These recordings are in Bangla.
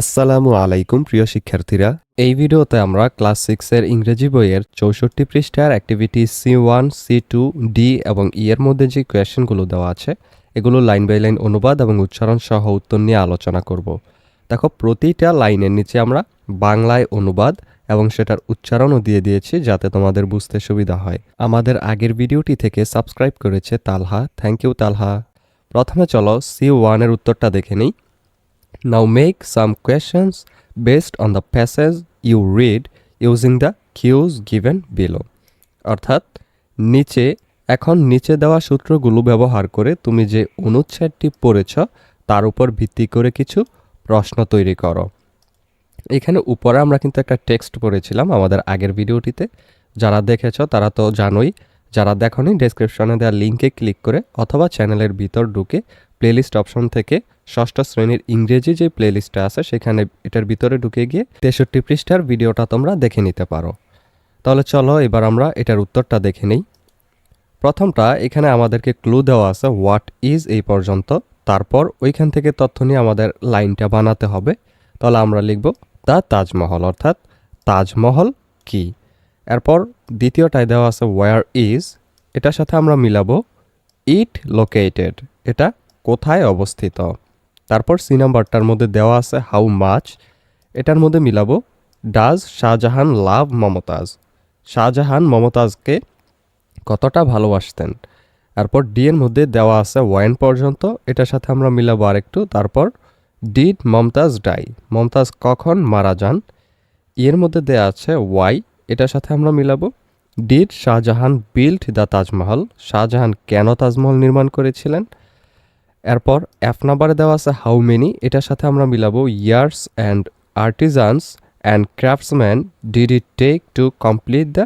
আসসালামু আলাইকুম, প্রিয় শিক্ষার্থীরা। এই ভিডিওতে আমরা ক্লাস সিক্সের ইংরেজি বইয়ের চৌষট্টি পৃষ্ঠার activity C one C two D এবং ই এর মধ্যে যে কোয়েশ্চেনগুলো দেওয়া আছে, এগুলো লাইন বাই লাইন অনুবাদ এবং উচ্চারণ সহ উত্তর নিয়ে আলোচনা করব। দেখো, প্রতিটা লাইনের নিচে আমরা বাংলায় অনুবাদ এবং সেটার উচ্চারণও দিয়ে দিয়েছি যাতে তোমাদের বুঝতে সুবিধা হয়। আমাদের আগের ভিডিওটি থেকে সাবস্ক্রাইব করেছে তালহা। থ্যাংক ইউ তালহা। প্রথমে চলো সি ওয়ানের উত্তরটা দেখে নিই। Now make some questions based on the passage you read using the cues given below. অর্থাৎ, নিচে, এখন নিচে দেওয়া সূত্রগুলো ব্যবহার করে তুমি যে অনুচ্ছেদটি পড়েছ, তার উপর ভিত্তি করে কিছু প্রশ্ন তৈরি করো এখানে উপরে আমরা কিন্তু একটা টেক্সট পড়েছিলাম আমাদের আগের ভিডিওটিতে যারা দেখেছ, তারা তো জানোই, যারা দেখনি ডেসক্রিপশনে দেওয়া লিঙ্কে ক্লিক করে অথবা চ্যানেলের ভিতর ঢুকে প্লেলিস্ট অপশন থেকে ষষ্ঠ শ্রেণির ইংরেজি যে প্লেলিস্টটা আছে, সেখানে এটার ভিতরে ঢুকে গিয়ে তেষট্টি পৃষ্ঠার ভিডিওটা তোমরা দেখে নিতে পারো। তাহলে চলো এবার আমরা এটার উত্তরটা দেখে নিই। প্রথমটা, এখানে আমাদেরকে ক্লু দেওয়া আছে হোয়াট ইজ এই পর্যন্ত। তারপর ওইখান থেকে তথ্য নিয়ে আমাদের লাইনটা বানাতে হবে। তাহলে আমরা লিখব দ্য তাজমহল, অর্থাৎ তাজমহল কি? এরপর দ্বিতীয়টায় দেওয়া আছে ওয়ার ইজ এটার সাথে আমরা মিলাবো ইট লোকেটেড এটা কোথায় অবস্থিত? তারপর সি নাম্বারটার মধ্যে দেওয়া আছে হাউ মাচ। এটার মধ্যে মিলাবো, ডাজ শাহজাহান লাভ মমতাজ? শাহজাহান মমতাজকে কতটা ভালোবাসতেন? তারপর ডি এর মধ্যে দেওয়া আছে ওয়াইন পর্যন্ত, এটার সাথে আমরা মিলাবো আরেকটু। তারপর ডিড মমতাজ ডাই? মমতাজ কখন মারা যান? এর মধ্যে দেওয়া আছে ওয়াই, এটার সাথে আমরা মিলাবো। Did Shah Jahan build the Taj Mahal? Shah Jahan কেন তাজমহল নির্মাণ করেছিলেন? এরপর এফ নাম্বারে দেওয়া আছে হাউ মেনি এটার সাথে আমরা মিলাবো years and artisans and craftsman did it take to complete the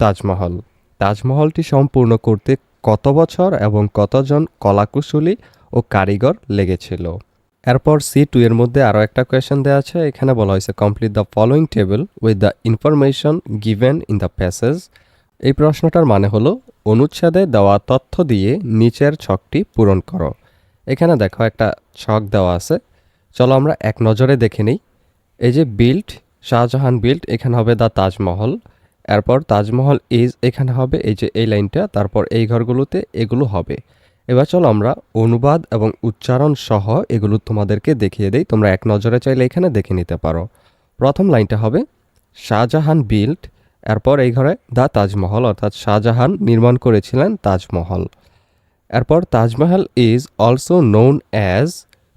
Taj Mahal. তাজমহলটি সম্পূর্ণ করতে কত বছর এবং কতজন কলাকুশলী ও কারিগর লেগেছিল? এরপর সি টু এর মধ্যে আরও একটা কোয়েশ্চেন দেওয়া আছে, এখানে বলা হয়েছে complete the following table with the information given in the passage এই প্রশ্নটার মানে হলো, অনুচ্ছেদে দেওয়া তথ্য দিয়ে নিচের ছকটি পূরণ করো। এখানে দেখো একটা ছক দেওয়া আছে। চলো আমরা এক নজরে দেখে নিই। এই যে বিল্ড শাহজাহান বিল্ড এখানে হবে দ্য তাজমহল। এরপর তাজমহল ইজ এখানে হবে এই যে এই লাইনটা। তারপর এই ঘরগুলোতে এগুলো হবে। এবার চলো আমরা অনুবাদ এবং উচ্চারণ সহ এগুলো তোমাদেরকে দেখিয়ে দেই। তোমরা এক নজরে চাইলে এখানে দেখে নিতে পারো। প্রথম লাইনটা হবে, শাহজাহান বিল্ড এরপর এই ঘরে দ্য তাজমহল, অর্থাৎ শাহজাহান নির্মাণ করেছিলেন তাজমহল। এরপর Taj Mahal is also known as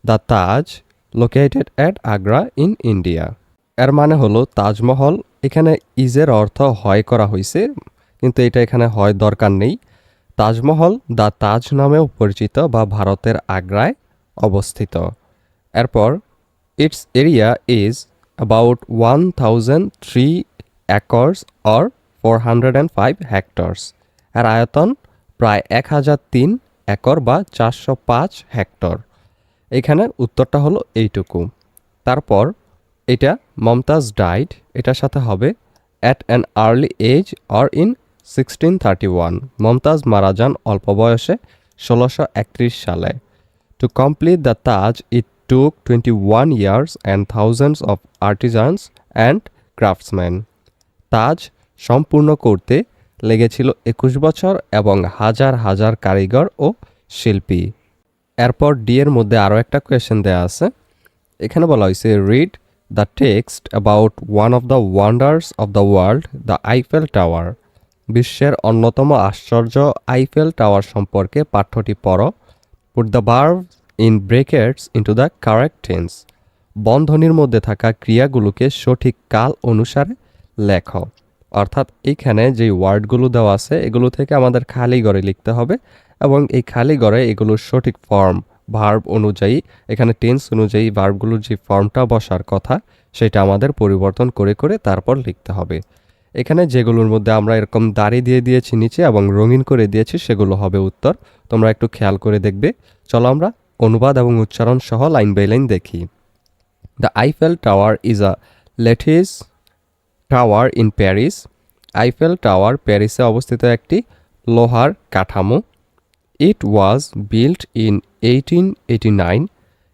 the Taj located at Agra in India এর মানে হলো তাজমহল। এখানে ইজের অর্থ হয় করা হয়েছে কিন্তু এটা এখানে হয় দরকার নেই। তাজমহল দ্য তাজ নামেও পরিচিত বা ভারতের আগ্রায় অবস্থিত। এরপর its area is about one thousand three acres or four hundred and five hectares এর আয়তন প্রায় এক হাজার তিন একর বা চারশো পাঁচ হেক্টর। এখানে উত্তরটা হলো এইটুকু। তারপর এটা মমতাজ ডাইড, এটার সাথে হবে at an early age or in sixteen thirty one Mumtaz মারা যান অল্প বয়সে ষোলোশো একত্রিশ সালে। To complete the Taj it took twenty one years and thousands of artisans and craftsman Taj সম্পূর্ণ করতে লেগেছিল একুশ বছর এবং হাজার হাজার কারিগর ও শিল্পী। এরপর ডি এর মধ্যে আরও একটা কোয়েশ্চেন দেওয়া আছে। এখানে বলা হয়েছে read the text about one of the wonders of the world the Eiffel Tower বিশ্বের অন্যতম আশ্চর্য আইফেল টাওয়ার সম্পর্কে পাঠ্যটি পড়ো। Put the বার্ভ in brackets into the correct tense বন্ধনীর মধ্যে থাকা ক্রিয়াগুলোকে সঠিক কাল অনুসারে লেখো। অর্থাৎ এইখানে যে ওয়ার্ডগুলো দেওয়া আছে, এগুলো থেকে আমাদের খালি ঘরে লিখতে হবে এবং এই খালি ঘরে এগুলোর সঠিক ফর্ম ভার্ব অনুযায়ী, এখানে টেন্স অনুযায়ী ভার্বগুলোর যে ফর্মটা বসার কথা, সেটা আমাদের পরিবর্তন করে করে তারপর লিখতে হবে। এখানে যেগুলোর মধ্যে আমরা এরকম দাড়ি দিয়ে দিয়েছি নিচে এবং রঙিন করে দিয়েছি, সেগুলো হবে উত্তর। তোমরা একটু খেয়াল করে দেখবে। চলো আমরা অনুবাদ এবং উচ্চারণ সহ লাইন বাই লাইন দেখি। The Eiffel Tower is a lattice tower in Paris. Eiffel Tower প্যারিসে অবস্থিত একটি লোহার কাঠামো। It was built in eighteen eighty nine.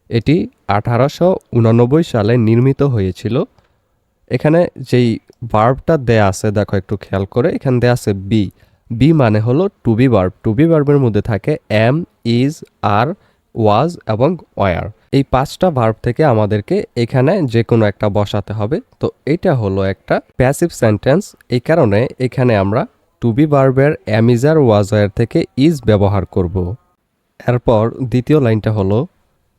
এটি আঠারোশো উনানব্বই সালে নির্মিত হয়েছিল। এখানে যেই বার্বটা দেয়া আছে, দেখো একটু খেয়াল করে, এখানে দেয়া আছে বি বি মানে হলো to be verb to be ভার্বের মধ্যে থাকে এম ইজ আর ওয়াজ এবং ওয়ার এই পাঁচটা ভার্ব থেকে আমাদেরকে এখানে যে কোনো একটা বসাতে হবে। তো এটা হলো একটা প্যাসিভ সেন্টেন্স এই কারণে এখানে আমরা টু বি ভার্বের am is are was were থেকে ইজ ব্যবহার করব। এরপর দ্বিতীয় লাইনটা হলো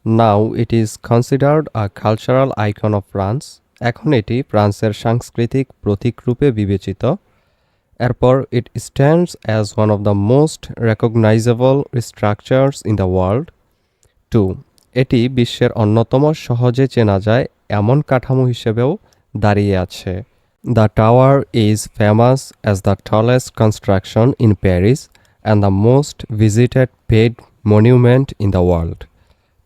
now it is considered a cultural icon of France এখন এটি ফ্রান্সের সাংস্কৃতিক প্রতীক রূপে বিবেচিত। এরপর it stands as one of the most recognizable structures in the world too এটি বিশ্বের অন্যতম সহজে চেনা যায় এমন কাঠামো হিসেবেও দাঁড়িয়ে আছে। The tower is famous as the tallest construction in Paris and the most visited paid monument in the world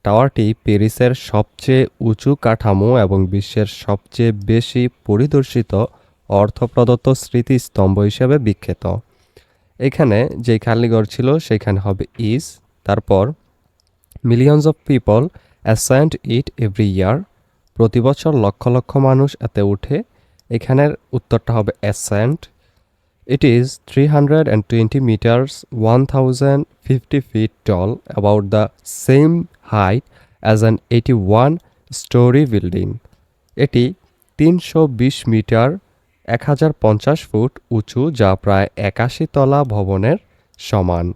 টাওয়ারটি প্যারিসের সবচেয়ে উঁচু কাঠামো এবং বিশ্বের সবচেয়ে বেশি পরিদর্শিত অর্থপ্রদত্ত স্মৃতিস্তম্ভ হিসেবে বিখ্যাত। এখানে যে খালিগড় ছিল সেখানে হবে ইজ তারপর millions of people ascent it every year প্রতি বছর লক্ষ লক্ষ মানুষ এতে উঠে। এখানের উত্তরটা হবে ascent it is three hundred and twenty metres one thousand fifty feet tall about the same height as an eighty one storey building এটি তিনশো বিশ মিটার এক হাজার পঞ্চাশ ফুট উঁচু, যা প্রায় একাশি তলা ভবনের সমান।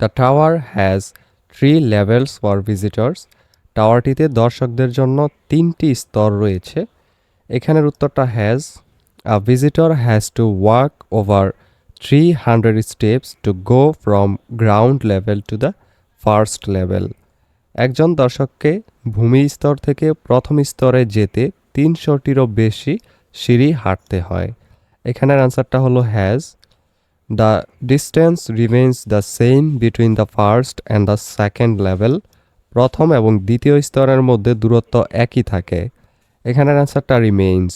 The tower has three levels for visitors টাওয়ারটিতে দর্শকদের জন্য তিনটি স্তর রয়েছে। এখানের উত্তরটা has a visitor has to walk over three hundred steps to go from ground level to the first level একজন দর্শককে ভূমি স্তর থেকে প্রথম স্তরে যেতে তিনশোটিরও বেশি সিঁড়ি হাঁটতে হয়। এখানের আনসারটা হলো has the distance remains the same between the first and the second level প্রথম এবং দ্বিতীয় স্তরের মধ্যে দূরত্ব একই থাকে। এখানের অ্যান্সারটা remains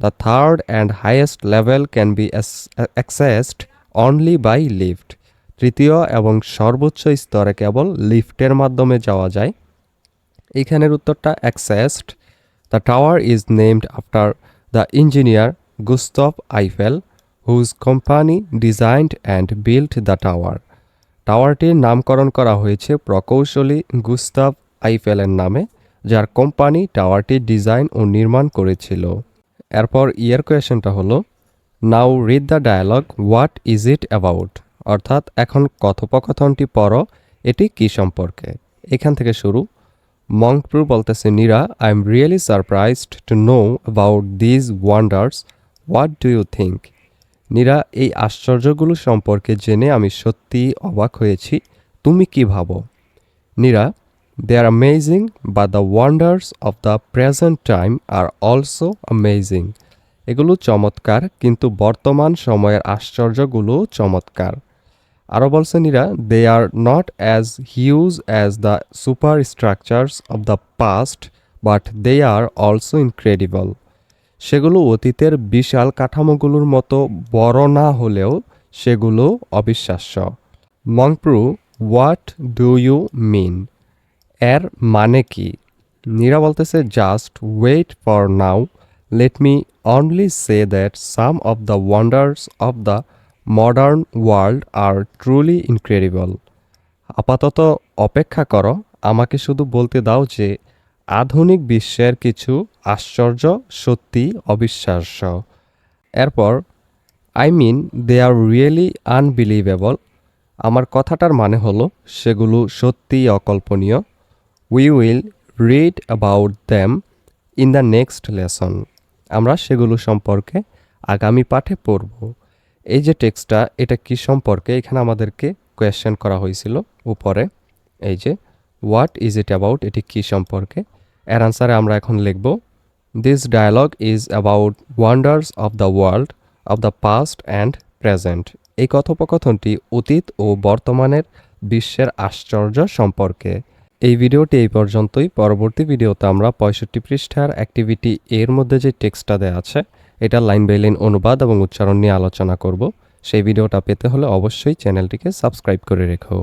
the third and highest level can be accessed only by lift তৃতীয় এবং সর্বোচ্চ স্তরে কেবল লিফটের মাধ্যমে যাওয়া যায়। এখানের উত্তরটা accessed the tower is named after the engineer Gustave Eiffel whose company designed and build the tower টাওয়ারটির নামকরণ করা হয়েছে প্রকৌশলী গুস্তাভ আইফেলের নামে, যার কোম্পানি টাওয়ারটি ডিজাইন ও নির্মাণ করেছিল। এরপর ইয়ার কোয়েশনটা হলো now read the dialogue what is it about অর্থাৎ এখন কথোপকথনটি পড়ো, এটি কি সম্পর্কে? এখান থেকে শুরু। মংপ্রু বলতেছে Nira I am really surprised to know about these wonders what do you think Nira, এই আশ্চর্যগুলো সম্পর্কে জেনে আমি সত্যিই অবাক হয়েছি। তুমি কি ভাবো? Nira they are amazing but the wonders of the present time are also amazing এগুলো চমৎকার, কিন্তু বর্তমান সময়ের আশ্চর্যগুলো চমৎকার। আরও বলছেন এরা they are not as huge as the super structures of the past but they are also incredible সেগুলো অতীতের বিশাল কাঠামোগুলোর মতো বড় না হলেও সেগুলো অবিশ্বাস্য। Mongpru, what do you mean? এর মানে কি? নীরা বলতেছে, just wait for now. Let me only say that some of the wonders of the modern world are truly incredible. আপাতত অপেক্ষা করো। আমাকে শুধু বলতে দাও যে আধুনিক বিশ্বের কিছু আশ্চর্য, সত্যি অবিশ্বাস্য। এরপর I mean they are really unbelievable আমার কথাটার মানে হলো, সেগুলো সত্যিই অকল্পনীয়। We will read about them in the next lesson আমরা সেগুলো সম্পর্কে আগামী পাঠে পড়ব। এই যে টেক্সটটা, এটা কি সম্পর্কে এখানে আমাদেরকে কোয়েশ্চেন করা হয়েছিল উপরে? এই যে হোয়াট ইজ ইট অ্যাবাউট এটি কি সম্পর্কে? এর আনসারে আমরা এখন লিখব this dialogue is about wonders of the world of the past and present এই কথোপকথনটি অতীত ও বর্তমানের বিশ্বের আশ্চর্য সম্পর্কে। এই ভিডিওটি এই পর্যন্তই। পরবর্তী ভিডিওতে আমরা পঁয়ষট্টি পৃষ্ঠার অ্যাক্টিভিটি এর মধ্যে যে টেক্সটটা দেওয়া আছে, এটা লাইন বাই লাইন অনুবাদ এবং উচ্চারণ নিয়ে আলোচনা করব। সেই ভিডিওটা পেতে হলে অবশ্যই চ্যানেলটিকে সাবস্ক্রাইব করে রেখো।